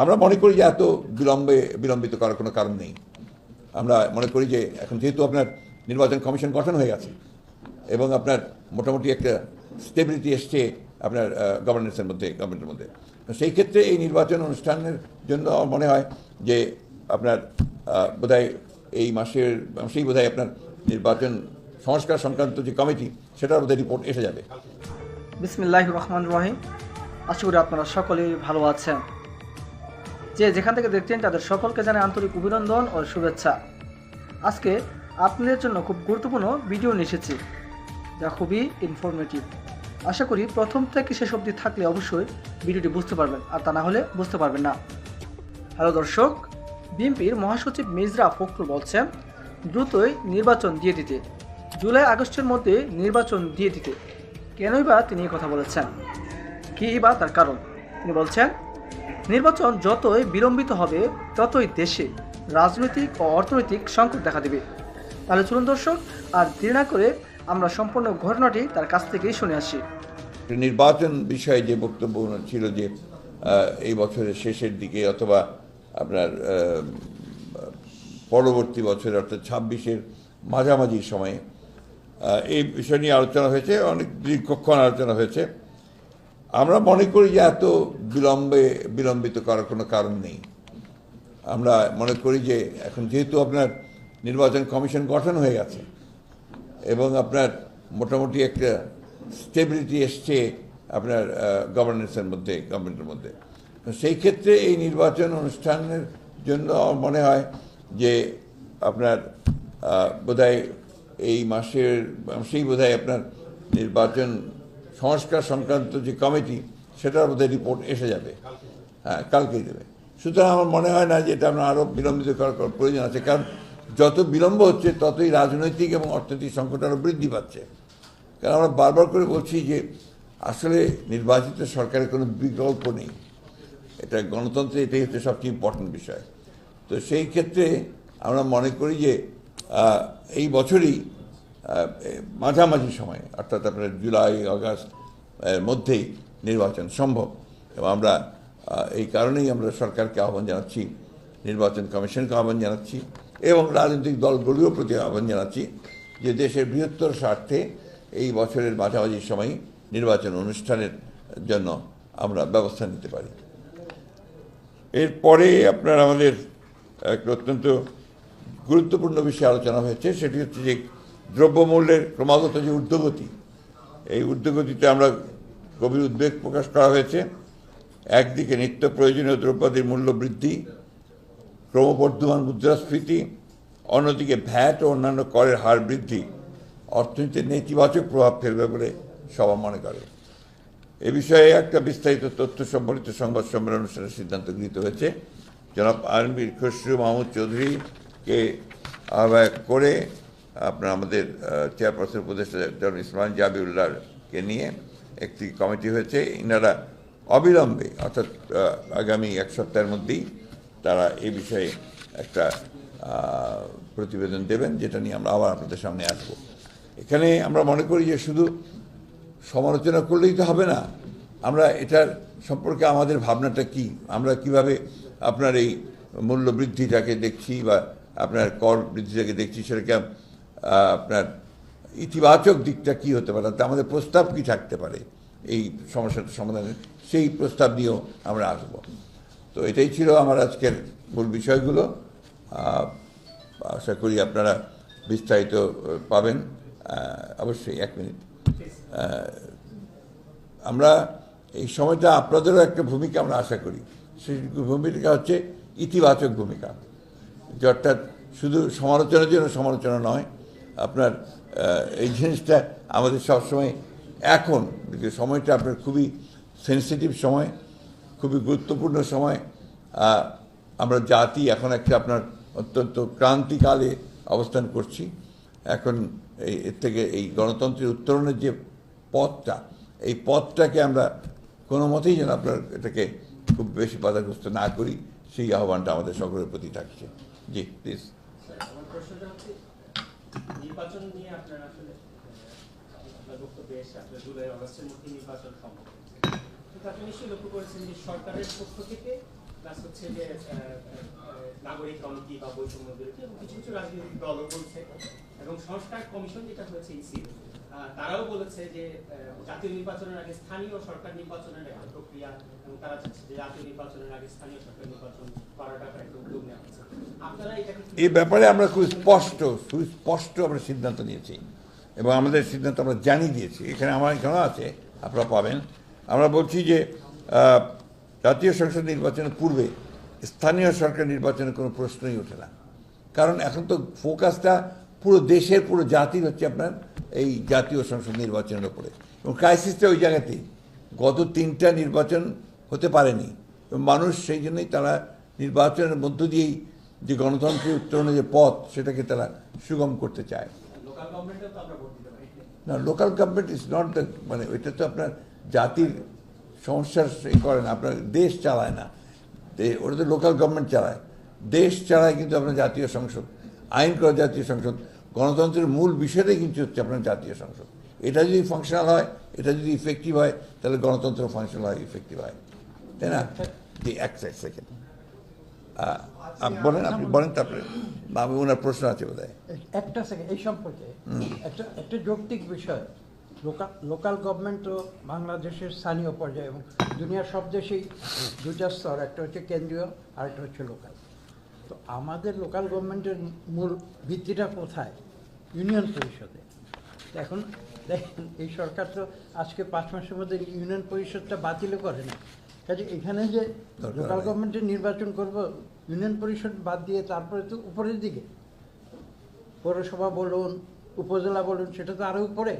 আমরা মনে করি যে এত বিলম্বে বিলম্বিত করার কোনো কারণ নেই। আমরা মনে করি যে এখন যেহেতু আপনার নির্বাচন কমিশন গঠন হয়ে গেছে এবং আপনার মোটামুটি একটা স্টেবিলিটি এসছে আপনার গভর্নেন্সের মধ্যে গভর্নমেন্টের মধ্যে। সেই ক্ষেত্রে এই নির্বাচন অনুষ্ঠানের জন্য আমার মনে হয় যে আপনার বোধহয় এই মাসের মাসেই বোধহয় আপনার নির্বাচন সংস্কার সংক্রান্ত যে কমিটি সেটার বোধহয় রিপোর্ট এসে যাবে। বিসমিল্লাহ রহমান রহিম। আশা করি আপনারা সকলেই ভালো আছেন। যে যেখান থেকে দেখছেন তাদের সকলকে জানাই আন্তরিক অভিনন্দন ও শুভেচ্ছা। আজকে আপনাদের জন্য খুব গুরুত্বপূর্ণ ভিডিও নিয়ে এসেছি। যা খুবই ইনফরমেটিভ আশা করি প্রথম থেকে শেষ অবধি থাকলে অবশ্যই ভিডিওটি বুঝতে পারবেন, আর তা না হলে বুঝতে পারবেন না। হ্যালো দর্শক, বিএনপির মহাসচিব মিজরা ফখরুল বলছেন, দ্রুতই নির্বাচন দিয়ে দিতে। জুলাই আগস্টের মধ্যে নির্বাচন দিয়ে দিতে। কেনই বা তিনি কথা বলেছেন? কী বা তার কারণ? তিনি বলছেন নির্বাচন যতই বিলম্বিত হবে, ততই দেশে রাজনৈতিক ও অর্থনৈতিক সংকট দেখা দেবে। তাহলে চলুন দর্শক, আর দেরি না করে আমরা সম্পূর্ণ ঘটনাটি তার কাছ থেকেই শুনে আসি। নির্বাচন বিষয়ে যে বক্তব্য ছিল যে এই বছরের শেষের দিকে অথবা আপনার পরবর্তী বছর অর্থাৎ ছাব্বিশের মাঝামাঝি সময়ে এই বিষয় নিয়ে আলোচনা হয়েছে, অনেক দীর্ঘক্ষণ আলোচনা হয়েছে। আমরা মনে করি যে এত বিলম্বে বিলম্বিত করার কোনো কারণ নেই। আমরা মনে করি যে এখন যেহেতু আপনার নির্বাচন কমিশন গঠন হয়ে গেছে এবং আপনার মোটামুটি একটা স্টেবিলিটি এসছে আপনার গভর্নেন্সের মধ্যে গভর্নমেন্টের মধ্যে। সেই ক্ষেত্রে এই নির্বাচন অনুষ্ঠানের জন্য মনে হয় যে আপনার বোধহয় এই মাসের মাসেই বোধহয় আপনার নির্বাচন সংস্কার সংক্রান্ত যে কমিটি, সেটার মধ্যে রিপোর্ট এসে যাবে। হ্যাঁ কালকেই দেবে। সুতরাং আমার মনে হয় না যে এটা আমরা আরও বিলম্বিত করার প্রয়োজন আছে, কারণ যত বিলম্ব হচ্ছে, ততই রাজনৈতিক এবং অর্থনৈতিক সংকট আরও বৃদ্ধি পাচ্ছে। কারণ আমরা বারবার করে বলছি যে, আসলে নির্বাচিত সরকারের কোনো বিকল্প নেই। এটা গণতন্ত্রে এটাই হচ্ছে সবচেয়ে ইম্পর্টেন্ট বিষয়। তো সেই ক্ষেত্রে আমরা মনে করি যে এই বছরই মাঝামাঝি সময়ে, অর্থাৎ আপনার জুলাই আগস্ট এর মধ্যেই নির্বাচন সম্ভব। এবং আমরা এই কারণেই আমরা সরকারকে আহ্বান জানাচ্ছি, নির্বাচন কমিশনকে আহ্বান জানাচ্ছি, এবং রাজনৈতিক দলগুলিও প্রতি আহ্বান জানাচ্ছি যে দেশের বৃহত্তর স্বার্থে এই বছরের মাঝামাঝি সময় নির্বাচন অনুষ্ঠানের জন্য আমরা ব্যবস্থা নিতে পারি। এরপরে আপনার আমাদের একটা অত্যন্ত গুরুত্বপূর্ণ বিষয়ে আলোচনা হয়েছে, সেটি হচ্ছে যে দ্রব্যমূল্যের ক্রমাগত যে ঊর্ধ্বগতি, এই ঊর্ধ্বগতিতে আমরা গভীর উদ্বেগ প্রকাশ করা হয়েছে। একদিকে নিত্য প্রয়োজনীয় দ্রব্যাদির মূল্য বৃদ্ধি, ক্রমবর্ধমান মুদ্রাস্ফীতি, অন্যদিকে ভ্যাট ও অন্যান্য করের হার বৃদ্ধি, অর্থনীতিতে নেতিবাচক প্রভাব ফেলবে বলে সভা মনে করে। এ বিষয়ে একটা বিস্তারিত তথ্য সম্বলিত সংবাদ সম্মেলন অনুষ্ঠানের সিদ্ধান্ত গৃহীত হয়েছে। জনাব আরবির খসরু মাহমুদ চৌধুরীকে আহ্বায়ক করে আপনার আমাদের চেয়ারপারসন উপদেষ্টা জনাব ইসমান জাবিউল্লাহকে নিয়ে একটি কমিটি হয়েছে। ইনারা অবিলম্বে, অর্থাৎ আগামী এক সপ্তাহের মধ্যেই তারা এই বিষয়ে একটা প্রতিবেদন দেবেন, যেটা নিয়ে আমরা আবার আপনাদের সামনে আসব। এখানে আমরা মনে করি যে শুধু সমালোচনা করলেই তো হবে না, আমরা এটার সম্পর্কে আমাদের ভাবনাটা কি? আমরা কীভাবে আপনার এই মূল্য বৃদ্ধিটাকে দেখছি বা আপনার কর বৃদ্ধিটাকে দেখছি, সেটাকে আপনার ইতিবাচক দিকটা কি হতে পারে? আমাদের প্রস্তাব কি থাকতে পারে? এই সমস্যাটা সমাধানে সেই প্রস্তাব নিয়েও আমরা আসব। তো এটাই ছিল আমার আজকের মূল বিষয়গুলো। আশা করি আপনারা বিস্তারিত পাবেন। অবশ্যই, এক মিনিট। আমরা এই সময়টা আপনাদেরও একটা ভূমিকা আমরা আশা করি। সেই ভূমিকা হচ্ছে ইতিবাচক ভূমিকা। অর্থাৎ শুধু সমালোচনার জন্য সমালোচনা নয় আপনার এই জিনিসটা আমাদের সবসময়, এখন সময়টা আপনার খুবই সেন্সিটিভ সময়, খুবই গুরুত্বপূর্ণ সময় আমরা জাতি এখন একটা আপনার অত্যন্ত ক্রান্তিকালে অবস্থান করছি। এখন এই, এর থেকে এই গণতন্ত্রের উত্তরণের যে পথটা, এই পথটাকে আমরা কোনো মতেই যেন আপনার এটাকে খুব বেশি বাধাগ্রস্ত না করি, সেই আহ্বানটা আমাদের সকলের প্রতি থাকছে। জি প্লিজ নির্বাচন নিয়ে আপনার আসলে আপনার বক্তব্য এসে আপনার জুলাই অগস্টের মধ্যে নির্বাচন সম্ভব। কিন্তু আপনি নিশ্চয়ই লক্ষ্য করেছেন যে সরকারের পক্ষ থেকে প্লাস হচ্ছে যে নাগরিক কমিটি বা বৈষম্য বিরোধী এবং কিছু কিছু রাজনৈতিক দলও বলছে, এবং সংস্কার কমিশন যেটা হয়েছে ইসি তারাও বলেছে যে জাতীয় নির্বাচনের আগে স্থানীয় সরকার নির্বাচনের একটা প্রক্রিয়া এবং তারা চাচ্ছে যে জাতীয় নির্বাচনের আগে স্থানীয় সরকার নির্বাচন করাটা একটা উদ্যোগ নেওয়া হচ্ছে। এই ব্যাপারে আমরা খুব স্পষ্ট সুস্পষ্ট আমরা সিদ্ধান্ত নিয়েছি এবং আমাদের সিদ্ধান্ত আমরা জানিয়ে দিয়েছি। এখানে আমার এখানেও আছে, আপনারা পাবেন। আমরা বলছি যে জাতীয় সংসদ নির্বাচনের পূর্বে স্থানীয় সরকার নির্বাচনের কোনো প্রশ্নই ওঠে না। কারণ এখন তো ফোকাসটা পুরো দেশের, পুরো জাতির হচ্ছে আপনার এই জাতীয় সংসদ নির্বাচনের উপরে। এবং ক্রাইসিসটা ওই জায়গাতেই। গত তিনটা নির্বাচন হতে পারেনি। এবং মানুষ সেই জন্যই তারা নির্বাচনের মধ্য দিয়েই যে গণতন্ত্রের উত্তরণের যে পথ সেটাকে তারা সুগম করতে চায়। না local government is not the মানে ওইটা তো আপনার জাতির সমস্যার করে না আপনার দেশ চালায় না। ওটা তো লোকাল গভর্নমেন্ট চালায়। দেশ চালায় কিন্তু আপনার জাতীয় সংসদ আইন করা জাতীয় সংসদ। গণতন্ত্রের মূল বিষয়টাই কিন্তু হচ্ছে আপনার জাতীয় সংসদ। এটা যদি ফাংশনাল হয়, এটা যদি ইফেক্টিভ হয়, তাহলে গণতন্ত্র ফাংশনাল হয় ইফেক্টিভ হয়। তাই না? জি, এক সেকেন্ড বলেন, আপনি বলেন, তারপরে আমি ওনার প্রশ্ন আছে বোধ একটা সেকেন্ড এই সম্পর্কে একটা একটা যৌক্তিক বিষয়। লোকাল লোকাল গভর্নমেন্ট তো বাংলাদেশের স্থানীয় পর্যায়ে এবং দুনিয়ার সব দেশেই দুটা স্তর, একটা হচ্ছে কেন্দ্রীয় আর একটা হচ্ছে লোকাল তো আমাদের লোকাল গভর্নমেন্টের মূল ভিত্তিটা কোথায়? ইউনিয়ন পরিষদে। এখন দেখেন এই সরকার তো আজকে পাঁচ মাসের মধ্যে ইউনিয়ন পরিষদটা বাতিলও করে না। কাজে এখানে যে লোকাল নেই। গভর্নমেন্টের নির্বাচন করব ইউনিয়ন পরিষদ বাদ দিয়ে তারপরে তো উপরের দিকে। পৌরসভা বলুন উপজেলা বলুন সেটা তো আরও উপরে।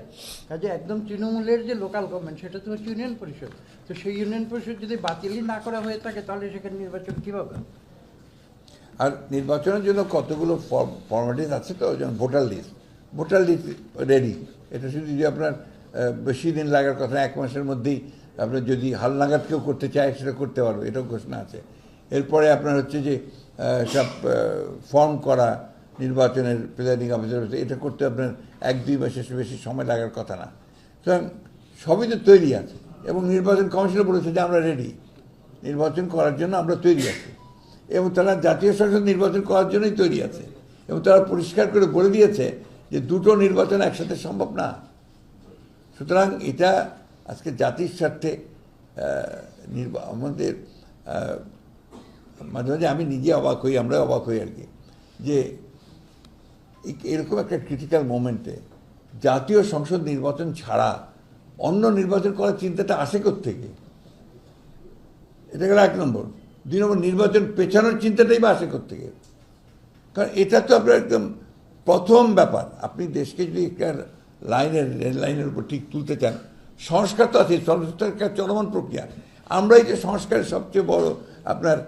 কাজে একদম তৃণমূলের যে লোকাল গভর্নমেন্ট সেটা তো হচ্ছে ইউনিয়ন পরিষদ। তো সেই ইউনিয়ন পরিষদ যদি বাতিলই না করা হয়ে থাকে তাহলে সেখানে নির্বাচন কীভাবে হবে? আর নির্বাচনের জন্য কতগুলো ফর্মালিটিস আছে তো? ভোটার লিস্ট লিস্ট রেডি এটা শুধু যে আপনার বেশি দিন লাগার কথা, এক মাসের মধ্যেই আপনার যদি হালনাগাদ কেউ করতে চায়, সেটা করতে পারবে, এটাও ঘোষণা আছে। এরপরে আপনার হচ্ছে যে সব ফর্ম করা, নির্বাচনের প্রিজাইডিং অফিসার এটা করতে আপনার এক দুই মাসের বেশি সময় লাগার কথা না। সুতরাং সবই তো তৈরি আছে, এবং নির্বাচন কমিশনও বলেছে যে আমরা রেডি নির্বাচন করার জন্য আমরা তৈরি আছি, এবং তারা জাতীয় সংসদ নির্বাচন করার জন্যই তৈরি আছে, এবং তারা পরিষ্কার করে বলে দিয়েছে যে দুটো নির্বাচন একসাথে সম্ভব না। সুতরাং এটা আজকে জাতির স্বার্থে আমাদের মাঝে মাঝে আমি নিজে অবাক হই আমরা অবাক হই আর কি, যে এরকম একটা ক্রিটিক্যাল মোমেন্টে জাতীয় সংসদ নির্বাচন ছাড়া অন্য নির্বাচন করার চিন্তাটা আসে থেকে এটা গেল এক নম্বর। দুই নম্বর, নির্বাচন পেছানোর চিন্তাটাই বা আসে থেকে কারণ এটা তো আপনার একদম প্রথম ব্যাপার, আপনি দেশকে যদি একটা লাইনের রেল লাইনের উপর ঠিক তুলতে চান, সংস্কার তো আছে সংস্কার চলমান প্রক্রিয়া। আমরাই যে সংস্কারের সবচেয়ে বড় আপনার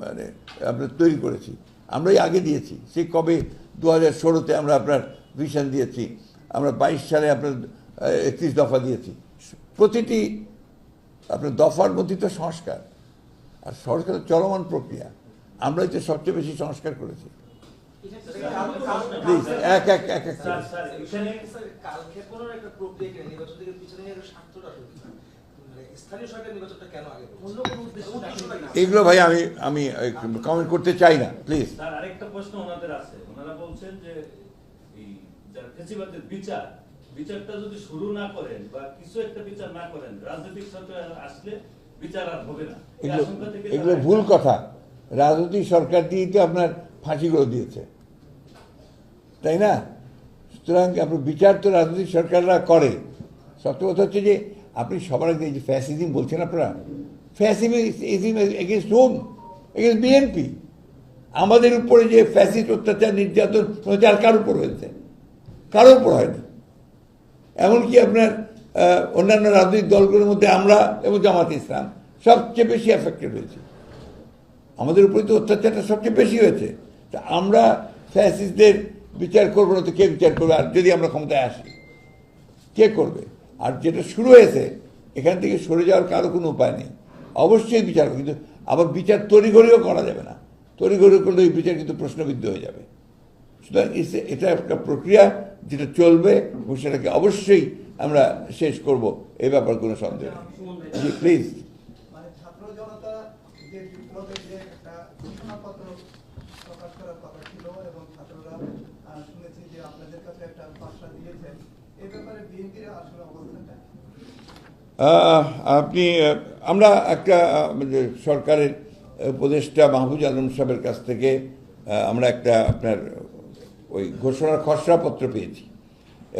মানে আপনার তৈরি করেছি, আমরাই আগে দিয়েছি। সে কবে? দু হাজার ষোলোতে আমরা আপনার ভিশন দিয়েছি, আমরা বাইশ সালে আপনার একত্রিশ দফা দিয়েছি। প্রতিটি আপনার দফার মধ্যে তো সংস্কার, আর সংস্কার চলমান প্রক্রিয়া। আমরাই তো সবচেয়ে বেশি সংস্কার করেছি। প্লিজ এক এক এক এক? এগুলো ভাই আমি আমি কমেন্ট করতে চাই না প্লিজ আরেকটা প্রশ্ন ওনাদের আছে। ওনারা বলছেন যে বিচার বিচারটা যদি শুরু না করেন বা কিছু একটা বিচার না করেন রাজনৈতিক সরকার আসলে বিচার আর হবে না। এগুলো ভুল কথা। রাজনৈতিক সরকার দিয়েই তো আপনার ফাঁসিগুলো দিয়েছে। তাই না? সুতরাং আপনার বিচার তো রাজনৈতিক সরকাররা করে। সত্য কথা হচ্ছে যে, আপনি সবার আগে যে ফ্যাসিজম বলছেন আপনারা fascism against whom against BNP আমাদের উপরে যে ফ্যাসিস্ট অত্যাচার, নির্যাতন, প্রচার কার উপর হয়েছে? কারোর উপর হয়নি। এমনকি আপনার অন্যান্য রাজনৈতিক দলগুলোর মধ্যে আমরা এবং জামাত ইসলাম সবচেয়ে বেশি এফেক্টেড হয়েছি। আমাদের উপরে তো অত্যাচারটা সবচেয়ে বেশি হয়েছে। তা আমরা ফ্যাসিস্টদের বিচার করব না তো কে বিচার করবে? আর যদি আমরা ক্ষমতায় আসি, কে করবে? আর যেটা শুরু হয়েছে, এখান থেকে সরে যাওয়ার কারও কোনো উপায় নেই। অবশ্যই বিচার কিন্তু আবার বিচার তড়িঘড়িও করা যাবে না। তড়িঘড়ি করলে এই বিচার কিন্তু প্রশ্নবিদ্ধ হয়ে যাবে। সুতরাং এটা একটা প্রক্রিয়া যেটা চলবে সেটাকে অবশ্যই আমরা শেষ করব এই ব্যাপার কোনো সন্দেহ নেই। জি প্লিজ মানে ছাত্র জনতা বিপ্লবের যে একটা ঘোষণাপত্র প্রকাশ করার কথা ছিল এবং ছাত্ররা আহ, শুনেছি যে আপনাদের কাছে একটা ভাষা দিয়েছেন এই ব্যাপারে বিএনপির আসলে অবস্থানটা কি? আহ, আপনি আমরা একটা সরকারের উপদেষ্টা মাহবুজ আলম সাহেবের কাছ থেকে আমরা একটা আপনার ওই ঘোষণার খসড়াপত্র পেয়েছি।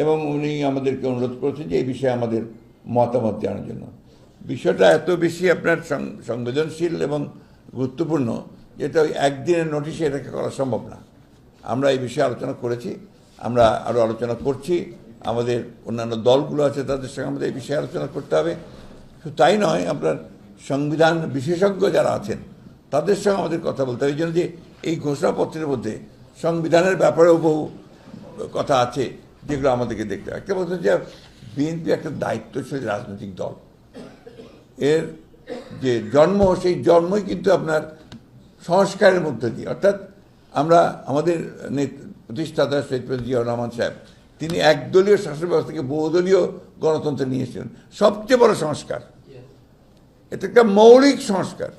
এবং উনি আমাদেরকে অনুরোধ করেছেন যে এই বিষয়ে আমাদের মতামত জানার জন্য। বিষয়টা এত বেশি আপনার সংবেদনশীল এবং গুরুত্বপূর্ণ যেটা ওই একদিনের নোটিশে এটাকে করা সম্ভব না। আমরা এই বিষয়ে আলোচনা করেছি, আমরা আরও আলোচনা করছি। আমাদের অন্যান্য দলগুলো আছে, তাদের সঙ্গে আমাদের এই বিষয়ে আলোচনা করতে হবে। শুধু তাই নয় আপনার সংবিধান বিশেষজ্ঞ যারা আছেন, তাদের সঙ্গে আমাদের কথা বলতে হবে। এই জন্য যে এই ঘোষণাপত্রের মধ্যে সংবিধানের ব্যাপারেও বহু কথা আছে, যেগুলো আমাদেরকে দেখতে হবে। একটা বলতে যে বিএনপি একটা দায়িত্বশীল রাজনৈতিক দল। এর যে জন্ম, সেই জন্মই কিন্তু আপনার সংস্কারের মধ্য দিয়ে। অর্থাৎ আমরা আমাদের প্রতিষ্ঠাতা শহীদ জিয়াউর রহমান সাহেব তিনি একদলীয় শাসন ব্যবস্থাকে বহুদলীয় গণতন্ত্র নিয়ে এসেছিলেন সবচেয়ে বড় সংস্কার। এটা একটা মৌলিক সংস্কার।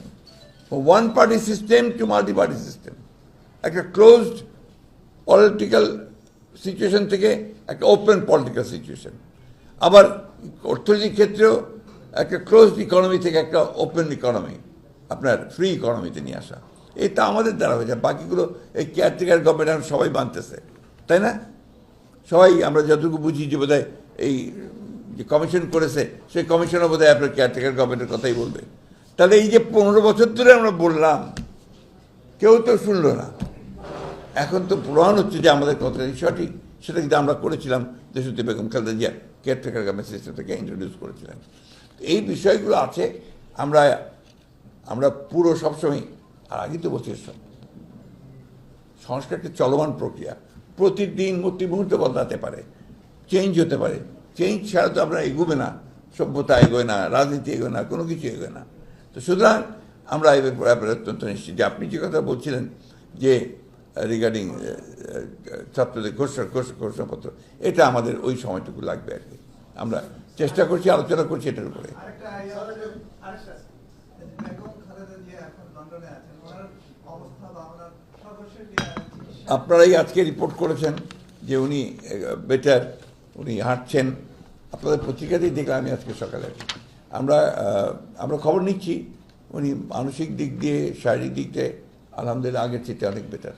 One party system to multi party system একটা ক্লোজড পলিটিক্যাল সিচুয়েশন থেকে একটা ওপেন পলিটিক্যাল সিচুয়েশন আবার অর্থনৈতিক ক্ষেত্রেও একটা ক্লোজড ইকোনমি থেকে একটা ওপেন ইকোনমি আপনার ফ্রি ইকোনমিতে নিয়ে আসা। এটা আমাদের দ্বারা হয়েছে। বাকিগুলো এই কেয়ারটেকার গভর্নমেন্ট সবাই মানতেছে। তাই না? সবাই আমরা যতটুকু বুঝি যে বোধহয় এই যে কমিশন করেছে, সেই কমিশনও বোধহয় আপনার কেয়ারটেকার গভর্নমেন্টের কথাই বলবে। তাহলে এই যে পনেরো বছর ধরে আমরা বললাম, কেউ তো শুনলো না। এখন তো প্রমাণ হচ্ছে যে আমাদের কথাটি সঠিক, সেটা কিন্তু আমরা করেছিলাম দেশত্রী বেগম খালেদা জিয়া কেয়ারটেকার গভর্নমেন্ট সিস্টেমটাকে ইন্ট্রোডিউস করেছিলেন। এই বিষয়গুলো আছে, আমরা আমরা পুরো সবসময়, আর আগে তো বলছি সব সংস্কার একটা চলমান প্রক্রিয়া। প্রতিদিন প্রতি মুহূর্তে বদলাতে পারে চেঞ্জ হতে পারে। চেঞ্জ ছাড়া তো আমরা এগোবে না, সভ্যতা এগোয় না, রাজনীতি এগোয় না, কোনো কিছু এগোয় না। তো সুতরাং আমরা এই ব্যাপারে অত্যন্ত নিশ্চিত যে আপনি যে কথা বলছিলেন যে রিগার্ডিং ছাত্রদের ঘোষণা ঘোষ- ঘোষণাপত্র, এটা আমাদের ওই সময়টুকু লাগবে আর কি। আমরা চেষ্টা করছি, আলোচনা করছি এটার উপরে আরেকটা আইডিয়া আরেকটা বেগম খালেদা জিয়া এখন লন্ডনে আছেন ওনার অবস্থা বা ওনার সর্বশেষ যে চিকিৎসা আপনারাই আজকে রিপোর্ট করেছেন যে উনি বেটার উনি হাঁটছেন। আপনাদের পত্রিকাতেই দেখলাম আমি আজকে সকালে। আমরা আমরা খবর নিচ্ছি, উনি মানসিক দিক দিয়ে, শারীরিক দিক দিয়ে, আলহামদুলিল্লাহ আগের চেয়ে অনেক বেটার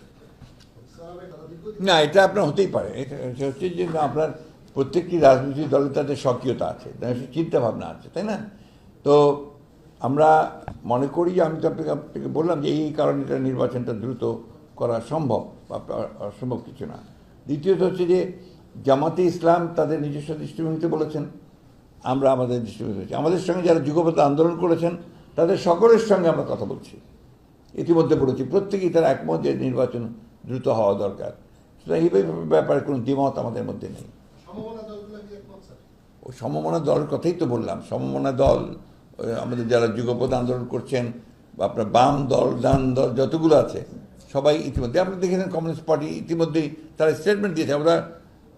না, এটা আপনার হতেই পারে। এটা হচ্ছে যে আপনার প্রত্যেকটি রাজনৈতিক দলের তাদের সক্রিয়তা আছে তাদের চিন্তা ভাবনা আছে, তাই না? তো আমরা মনে করি যে আমি তো আপনাকে বললাম যে এই কারণে এটা নির্বাচনটা দ্রুত করা সম্ভব। অসম্ভব কিছু না। দ্বিতীয়ত হচ্ছে যে জামাতে ইসলাম তাদের নিজস্ব দৃষ্টিভঙ্গিতে বলেছেন। আমরা আমাদের দৃষ্টিভঙ্গি বলেছি। আমাদের সঙ্গে যারা যুগপথ আন্দোলন করেছেন তাদের সকলের সঙ্গে আমরা কথা বলছি। ইতিমধ্যে বলেছি প্রত্যেকেই তারা একমত যে নির্বাচন দ্রুত হওয়া দরকার। সুতরাং এই ব্যাপারে কোনো দ্বিমত আমাদের মধ্যে নেই। ও সমমনা দলের কথাই তো বললাম। সমমনা দল আমাদের যারা যুগপথ আন্দোলন করছেন বা আপনার বাম দল ডান দল যতগুলো আছে সবাই ইতিমধ্যে আপনি দেখেছেন কমিউনিস্ট পার্টি ইতিমধ্যেই তারা স্টেটমেন্ট দিয়েছে আমরা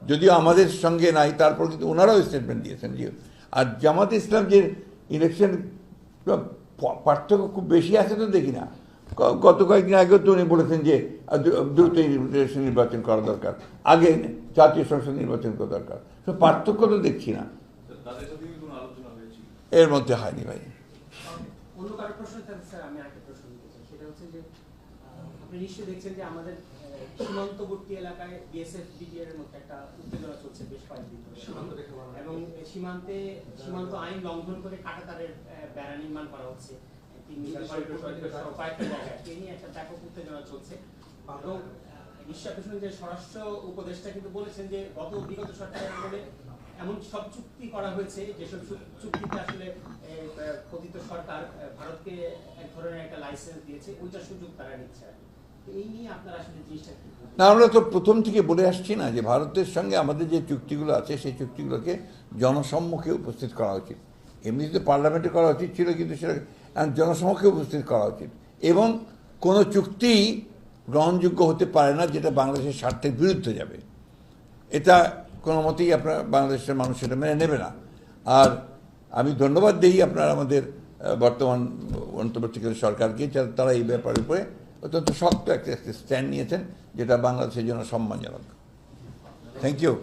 যদিও আমাদের সঙ্গে নাই তারপর কিন্তু ওনারাও স্টেটমেন্ট দিয়েছেন যে আর জামাত ইসলাম যে ইলেকশন পার্থক্য খুব বেশি আছে তো দেখি না। গত কয়েকদিন আগেও তো উনি বলেছেন যে দ্রুত ইলেকশন নির্বাচন করা দরকার। আগে জাতীয় সংসদ নির্বাচন করা দরকার। তো পার্থক্য তো দেখছি না। এর মধ্যে হয়নি ভাই। অন্য কারও প্রশ্ন স্যার আমি আরেকটা প্রশ্ন দিতে চাই সেটা হচ্ছে যে আহ, আপনি নিশ্চয়ই দেখছেন যে আমাদের সীমান্তবর্তী এলাকায় বিএসএফ বিডিআর এর মধ্যে একটা উত্তেজনা চলছে বেশ কয়েকদিন ধরে। এবং সীমান্তে সীমান্ত আইন লঙ্ঘন করে কাঁটাতারের আহ, বেড়া নির্মাণ করা হচ্ছে তিন মিটার করিডোর সহ কয়েকটা জায়গায় এই নিয়ে একটা ব্যাপক উত্তেজনা চলছে এবং আহ, নিশ্চয় আপনি শুনেন যে স্বরাষ্ট্র উপদেষ্টা কিন্তু বলেছেন যে গত বিগত সরকারের আমলে এমন সব চুক্তি করা হয়েছে যেসব চু- চুক্তিতে আসলে এ, আহ, পতিত সরকার ভারতকে এক ধরনের একটা লাইসেন্স দিয়েছে ওইটা সুযোগ তারা নিচ্ছে আর কি। না, আমরা তো প্রথম থেকে বলে আসছি না যে ভারতের সঙ্গে আমাদের যে চুক্তিগুলো আছে, সেই চুক্তিগুলোকে জনসম্মুখে উপস্থিত করা উচিত। এমনিতে পার্লামেন্টে করা উচিত ছিল, কিন্তু সেটা জনসম্মুখে উপস্থিত করা উচিত। এবং কোনো চুক্তি গ্রহণযোগ্য হতে পারে না, যেটা বাংলাদেশের স্বার্থের বিরুদ্ধে যাবে। এটা কোনো মতেই আপনার বাংলাদেশের মানুষ সেটা মেনে নেবে না। আর আমি ধন্যবাদ দিই আপনার আমাদের বর্তমান অন্তর্বর্তীকালীন সরকারকে তারা এই ব্যাপারের উপরে অত্যন্ত শক্ত একটা স্ট্যান্ড নিয়েছেন যেটা বাংলাদেশের জন্য সম্মানজনক। Thank you